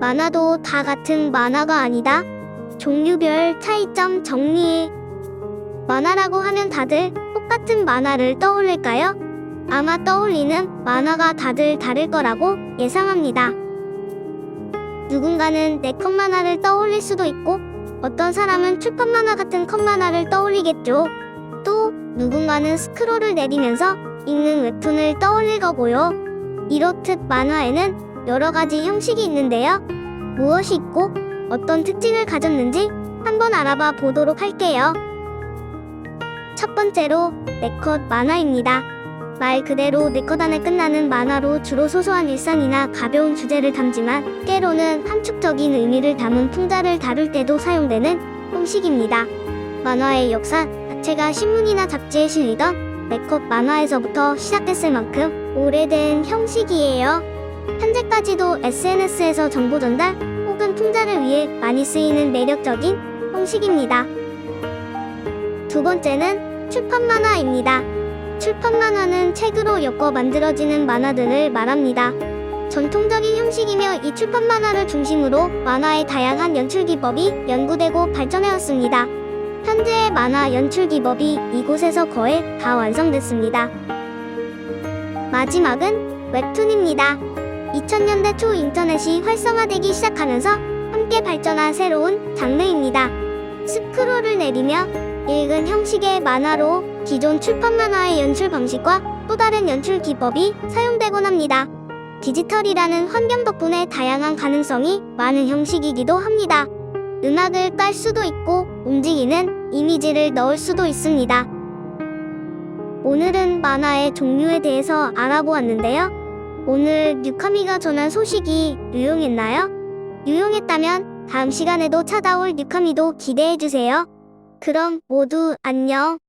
만화도 다 같은 만화가 아니다. 종류별 차이점 정리해. 만화라고 하면 다들 똑같은 만화를 떠올릴까요? 아마 떠올리는 만화가 다들 다를 거라고 예상합니다. 누군가는 네컷 만화를 떠올릴 수도 있고 어떤 사람은 출판 만화 같은 컷 만화를 떠올리겠죠. 또 누군가는 스크롤을 내리면서 읽는 웹툰을 떠올릴 거고요. 이렇듯 만화에는 여러 가지 형식이 있는데요. 무엇이 있고 어떤 특징을 가졌는지 한번 알아봐 보도록 할게요. 첫 번째로 네컷 만화입니다. 말 그대로 네컷 안에 끝나는 만화로 주로 소소한 일상이나 가벼운 주제를 담지만 때로는 함축적인 의미를 담은 풍자를 다룰 때도 사용되는 형식입니다. 만화의 역사 자체가 신문이나 잡지에 실리던 네컷 만화에서부터 시작됐을 만큼 오래된 형식이에요. 현재까지도 SNS에서 정보 전달 혹은 풍자를 위해 많이 쓰이는 매력적인 형식입니다. 두 번째는 출판 만화입니다. 출판 만화는 책으로 엮어 만들어지는 만화들을 말합니다. 전통적인 형식이며 이 출판 만화를 중심으로 만화의 다양한 연출 기법이 연구되고 발전해왔습니다. 현재의 만화 연출 기법이 이곳에서 거의 다 완성됐습니다. 마지막은 웹툰입니다. 2000년대 초 인터넷이 활성화되기 시작하면서 함께 발전한 새로운 장르입니다. 스크롤을 내리며 읽은 형식의 만화로 기존 출판 만화의 연출 방식과 또 다른 연출 기법이 사용되곤 합니다. 디지털이라는 환경 덕분에 다양한 가능성이 많은 형식이기도 합니다. 음악을 깔 수도 있고 움직이는 이미지를 넣을 수도 있습니다. 오늘은 만화의 종류에 대해서 알아보았는데요. 오늘 뉴카미가 전한 소식이 유용했나요? 유용했다면 다음 시간에도 찾아올 뉴카미도 기대해주세요. 그럼 모두 안녕.